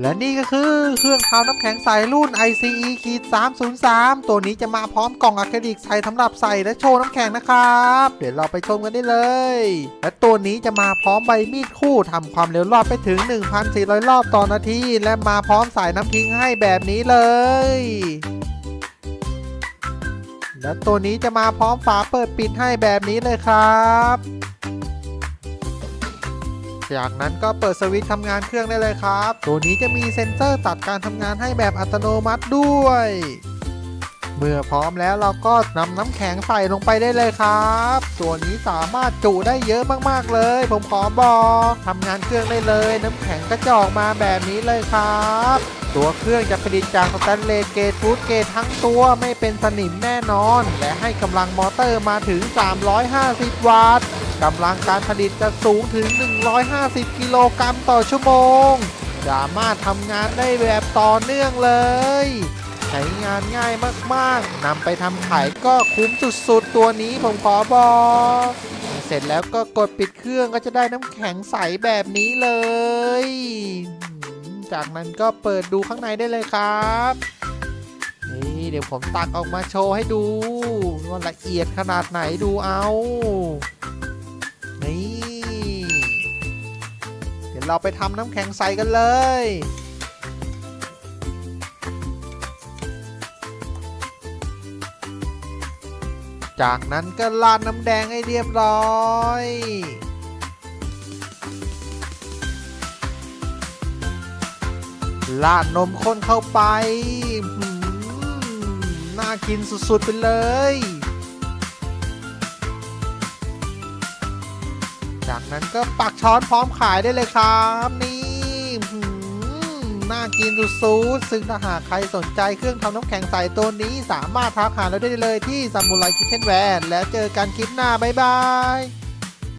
และนี่ก็คือเครื่องทำน้ำแข็งใสรุ่น ICE ขีด303 ตัวนี้จะมาพร้อมกล่องอะคริลิกใส่สำหรับใส่และโชว์น้ำแข็งนะครับ เดี๋ยวเราไปชมกันได้เลย และตัวนี้จะมาพร้อมใบมีดคู่ทำความเร็วรอบไปถึง 1,400 รอบต่อนาที และมาพร้อมสายน้ำทิ้งให้แบบนี้เลยและตัวนี้จะมาพร้อมฝาเปิดปิดให้แบบนี้เลยครับ จากนั้นก็เปิดสวิตช์ทำงานเครื่องได้เลยครับ ตัวนี้จะมีเซ็นเซอร์ตัดการทำงานให้แบบอัตโนมัติด้วย เมื่อพร้อมแล้วเราก็นำน้ำแข็งใส่ลงไปได้เลยครับ ตัวนี้สามารถจุได้เยอะมากๆเลย ผมขอบอกทำงานเครื่องได้เลย น้ำแข็งก็จะออกมาแบบนี้เลยครับตัวเครื่องจะผลิตจากสแตนเลสเกตฟูดเกตทั้งตัวไม่เป็นสนิมแน่นอน และให้กำลังมอเตอร์มาถึง 350 วัตต์ กำลังการผลิตจะสูงถึง 150 กิโลกรัมต่อชั่วโมง สามารถทำงานได้แบบต่อเนื่องเลย ใช้งานง่ายมากๆนำไปทำขายก็คุ้มสุดๆ ตัวนี้ผมขอบอกเสร็จแล้วก็กดปิดเครื่องก็จะได้น้ำแข็งใสแบบนี้เลย จากนั้นก็เปิดดูข้างในได้เลยครับนี่เดี๋ยวผมตักออกมาโชว์ให้ดูว่าละเอียดขนาดไหนดูเอา ยวเราไปทำน้ำแข็งใสกันเลย จากนั้นก็ราดน้ำแดงให้เรียบร้อยราดนมข้นเข้าไป น่ากินสุดๆไปเลย จากนั้นก็ปักช้อนพร้อมขายได้เลยครับ นี่หืมน่ากินสุดๆซึ่งถ้าหากใครสนใจเครื่องทำน้ำแข็งใสตัวนี้สามารถทักหาเราได้เลยที่ซามูไรคิทเทนแวนแล้วเจอกันคลิปหน้า บ๊ายบาย